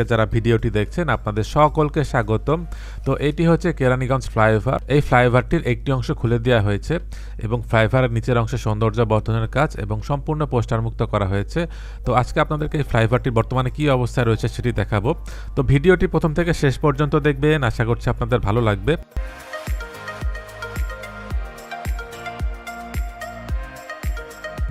থেকে যারা ভিডিওটি দেখছেন, আপনাদের সকলকে স্বাগতম। তো এটি হচ্ছে কেরানীগঞ্জ ফ্লাইওভার। এই ফ্লাইওভারটির একটি অংশ খুলে দেওয়া হয়েছে এবং ফ্লাইওভারের নিচের অংশে সৌন্দর্য বর্ধনের কাজ এবং সম্পূর্ণ পোস্টার মুক্ত করা হয়েছে। তো আজকে আপনাদেরকে এই ফ্লাইওভারটি বর্তমানে কী অবস্থায় রয়েছে সেটি দেখাবো। তো ভিডিওটি প্রথম থেকে শেষ পর্যন্ত দেখবেন। আশা করছি আপনাদের ভালো লাগবে।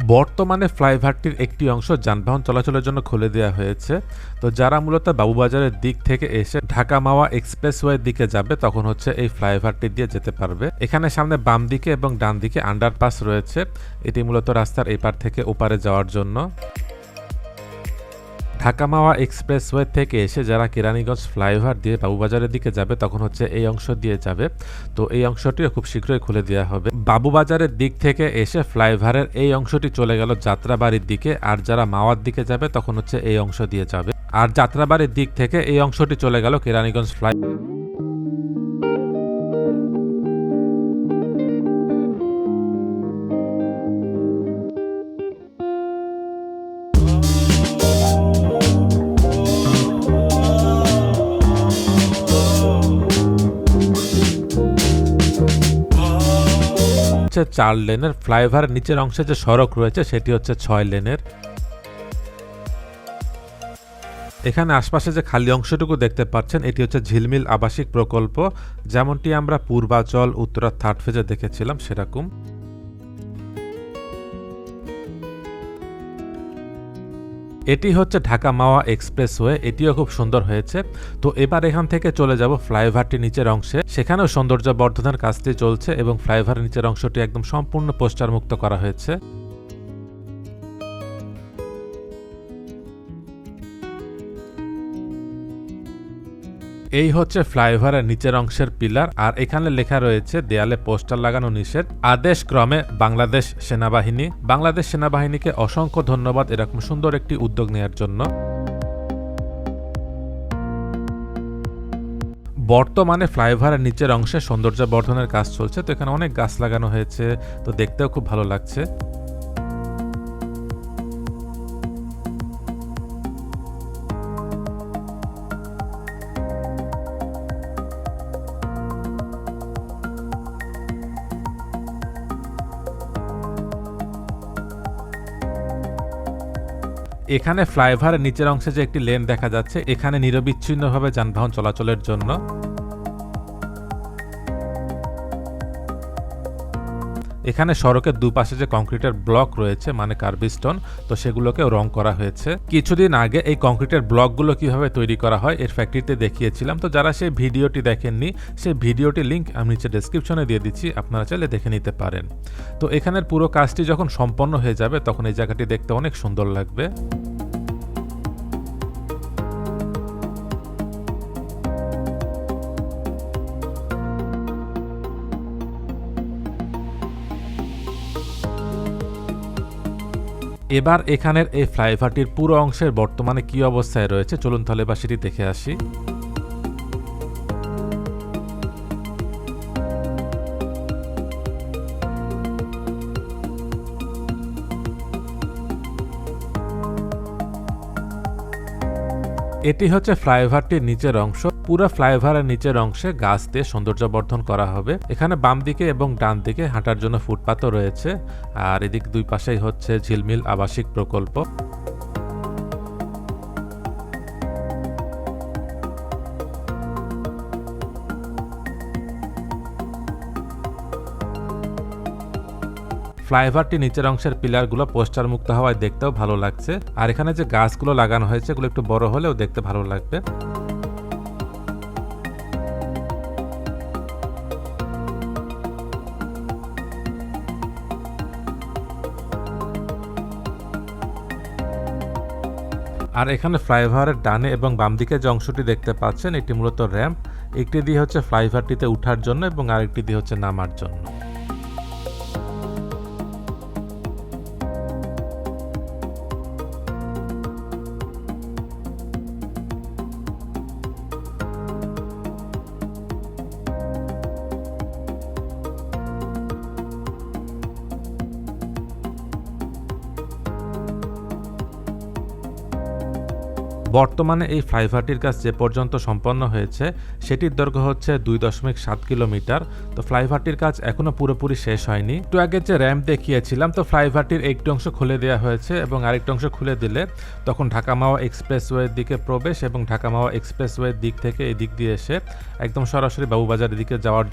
বর্তমানে ফ্লাইভারটির একটি অংশ যানবাহন চলাচলের জন্য খুলে দেওয়া হয়েছে। তো যারা মূলত বাবুবাজারের দিক থেকে এসে ঢাকা মাওয়া এক্সপ্রেসওয়ের দিকে যাবে, তখন হচ্ছে এই ফ্লাইওভারটি দিয়ে যেতে পারবে। এখানে সামনে বাম দিকে এবং ডান দিকে আন্ডারপাস রয়েছে। এটি মূলত রাস্তার এপার থেকে ওপারে যাওয়ার জন্য। ঢাকা মাওয়া এক্সপ্রেসওয়ে থেকে এসে যারা কেরানীগঞ্জ ফ্লাইওভার দিয়ে বাবুবাজারের দিকে যাবে, তখন হচ্ছে এই অংশ দিয়ে যাবে। তো এই অংশটিও খুব শীঘ্রই খুলে দেওয়া হবে। বাবুবাজারের দিক থেকে এসে ফ্লাইওভারের এই অংশটি চলে গেল যাত্রাবাড়ির দিকে। আর যারা মাওয়ার দিকে যাবে, তখন হচ্ছে এই অংশ দিয়ে যাবে। আর যাত্রাবাড়ির দিক থেকে এই অংশটি চলে গেল কেরানীগঞ্জ ফ্লাই হচ্ছে চার লেনের, ফ্লাইওভার নিচের অংশে যে সড়ক রয়েছে সেটি হচ্ছে ছয় লেনের। এখানে আশপাশে যে খালি অংশটুকু দেখতে পাচ্ছেন, এটি হচ্ছে ঝিলমিল আবাসিক প্রকল্প। যেমনটি আমরা পূর্বাচল, উত্তরা, থার্ড ফেজে দেখেছিলাম সেরকম। এটি হচ্ছে ঢাকা মাওয়া এক্সপ্রেসওয়ে, এটিও খুব সুন্দর হয়েছে। তো এবার এখান থেকে চলে যাব ফ্লাইওভারটি নিচের অংশে। সেখানেও সৌন্দর্য বর্ধনের কাজটি চলছে এবং ফ্লাইওভার নিচের অংশটি একদম সম্পূর্ণ পোস্টার মুক্ত করা হয়েছে। এই হচ্ছে ফ্লাইওভারের নিচের অংশের পিলার, আর এখানে লেখা রয়েছে, দেয়ালে পোস্টার লাগানো নিষেধ। আদেশ ক্রমে বাংলাদেশ সেনাবাহিনী। বাংলাদেশ সেনাবাহিনীকে অসংখ্য ধন্যবাদ এরকম সুন্দর একটি উদ্যোগ নেওয়ার জন্য। বর্তমানে ফ্লাইওভারের নিচের অংশে সৌন্দর্য বর্ধনের কাজ চলছে। তো এখানে অনেক গাছ লাগানো হয়েছে, তো দেখতেও খুব ভালো লাগছে। এখানে ফ্লাইওভারের নিচের অংশে যে একটি লেন দেখা যাচ্ছে এখানে নিরবিচ্ছিন্নভাবে যানবাহন চলাচলের জন্য এখানে সড়কের দুপাশে যে কংক্রিটের ব্লক রয়েছে মানে কার্বিস্টন, তো সেগুলোকে রং করা হয়েছে। কিছুদিন আগে এই কংক্রিটের ব্লকগুলো কীভাবে তৈরি করা হয়, এর ফ্যাক্টরিতে দেখিয়েছিলাম। তো যারা সেই ভিডিওটি দেখেননি, সেই ভিডিওটি লিঙ্ক আমি নিচে ডেসক্রিপশনে দিয়ে দিচ্ছি, আপনারা চাইলে দেখে নিতে পারেন। তো এখানের পুরো কাজটি যখন সম্পন্ন হয়ে যাবে, তখন এই জায়গাটি দেখতে অনেক সুন্দর লাগবে। এবার এখানের এই ফ্লাইওভারটির পুরো অংশের বর্তমানে কি অবস্থায় রয়েছে? চলুন তাহলে বা সেটি দেখে আসি। এটি হচ্ছে ফ্লাইওভারটির নিচের অংশ। পুরো ফ্লাইওভারের নিচের অংশে গাছ দিয়ে সৌন্দর্য বর্ধন করা হবে। এখানে বাম দিকে এবং ডান দিকে হাঁটার জন্য ফুটপাতও রয়েছে। আর এদিক দুই পাশেই হচ্ছে ঝিলমিল আবাসিক প্রকল্প। ফ্লাইওভারটি নিচের অংশের পিলারগুলো পোস্টার মুক্ত হওয়ায় দেখতেও ভালো লাগছে। আর এখানে যে গাছগুলো লাগানো হয়েছে, এগুলো একটু বড় হলেও দেখতে ভালো লাগবে। আর এখানে ফ্লাইওভারের ডানে এবং বাম দিকে যে অংশটি দেখতে পাচ্ছেন, এটি মূলত র্যাম্প। একটি দিয়ে হচ্ছে ফ্লাইওভারটিতে ওঠার জন্য এবং আরেকটি দিয়ে হচ্ছে নামার জন্য। বর্তমানে এই ফ্লাইওভারটির কাজ যে পর্যন্ত সম্পন্ন হয়েছে, সেটির দৈর্ঘ্য হচ্ছে দুই দশমিক সাত কিলোমিটার। তো ফ্লাইওভারটির কাজ এখনও পুরোপুরি শেষ হয়নি। একটু আগে যে র্যাম্প দেখিয়েছিলাম, তো ফ্লাইওভারটির একটি অংশ খুলে দেওয়া হয়েছে এবং আরেকটি অংশ খুলে দিলে তখন ঢাকা মাওয়া এক্সপ্রেসওয়ের দিকে প্রবেশ এবং ঢাকা মাওয়া এক্সপ্রেসওয়ের দিক থেকে এই দিক দিয়ে এসে একদম সরাসরি বাবুবাজারের দিকে যাওয়ার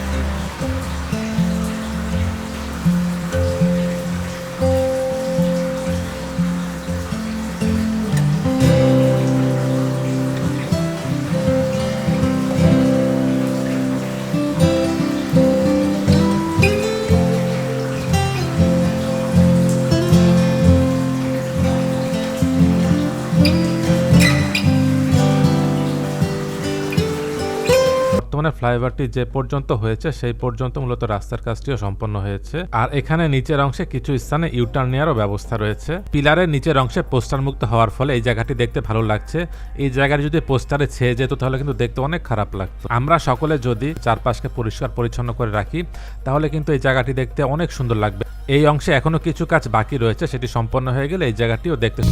বর্তমানে ফ্লাইওভারটি যে পর্যন্ত হয়েছে, সেই পর্যন্ত মূলত রাস্তার কাজটিও সম্পন্ন হয়েছে। আর এখানে নিচের অংশে কিছু স্থানে ইউটার্ন নেওয়ারও ব্যবস্থা রয়েছে। পিলারের নিচের অংশে পোস্টার মুক্ত হওয়ার ফলে এই জায়গাটি দেখতে ভালো লাগছে। এই জায়গাটি যদি পোস্টারে ছেয়ে যেত, তাহলে কিন্তু দেখতে অনেক খারাপ লাগতো। আমরা সকলে যদি চারপাশকে পরিষ্কার পরিচ্ছন্ন করে রাখি, তাহলে কিন্তু এই জায়গাটি দেখতে অনেক সুন্দর লাগবে। এই অংশে এখনও কিছু কাজ বাকি রয়েছে, সেটি সম্পন্ন হয়ে গেলে এই জায়গাটিও দেখতে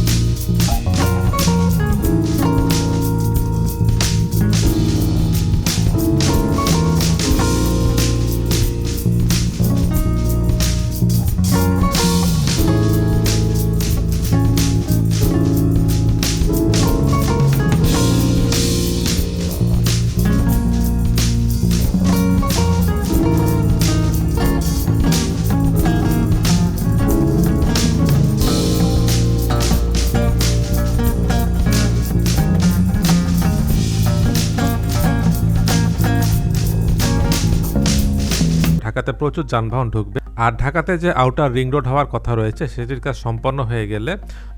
ঢাকাতে প্রচুর যানবাহন ঢুকবে। আর ঢাকাতে যে আউটার রিং রোড হওয়ার কথা রয়েছে, সেটির কাজ সম্পন্ন হয়ে গেলে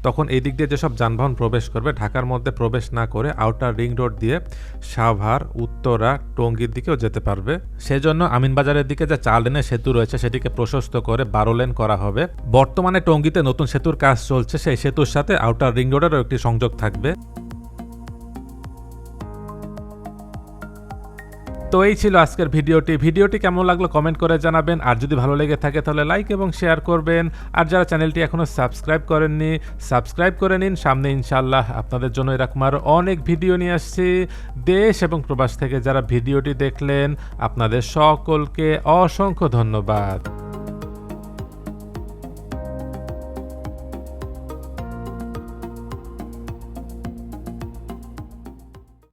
তখন এই দিক দিয়ে যেসব যানবাহন প্রবেশ করবে, ঢাকার মধ্যে প্রবেশ না করে আউটার রিং রোড দিয়ে সাভার, উত্তরা, টঙ্গীর দিকেও যেতে পারবে। সেজন্য আমিনবাজারের দিকে যে চার লেনের সেতু রয়েছে, সেটিকে প্রশস্ত করে বারো লেন করা হবে। বর্তমানে টঙ্গীতে নতুন সেতুর কাজ চলছে, সেই সেতুর সাথে আউটার রিং রোডেরও একটি সংযোগ থাকবে। তো এই ছিল আজকের ভিডিওটি। ভিডিওটি কেমন লাগল কমেন্ট করে জানাবেন। আর যদি ভালো লেগে থাকে তাহলে লাইক এবং শেয়ার করবেন। আর যারা চ্যানেলটি এখনও সাবস্ক্রাইব করেননি সাবস্ক্রাইব করে নিন। সামনে ইনশাল্লাহ আপনাদের জন্য এরকম আরও অনেক ভিডিও নিয়ে আসছি। দেশ এবং প্রবাস থেকে যারা ভিডিওটি দেখলেন, আপনাদের সকলকে অসংখ্য ধন্যবাদ।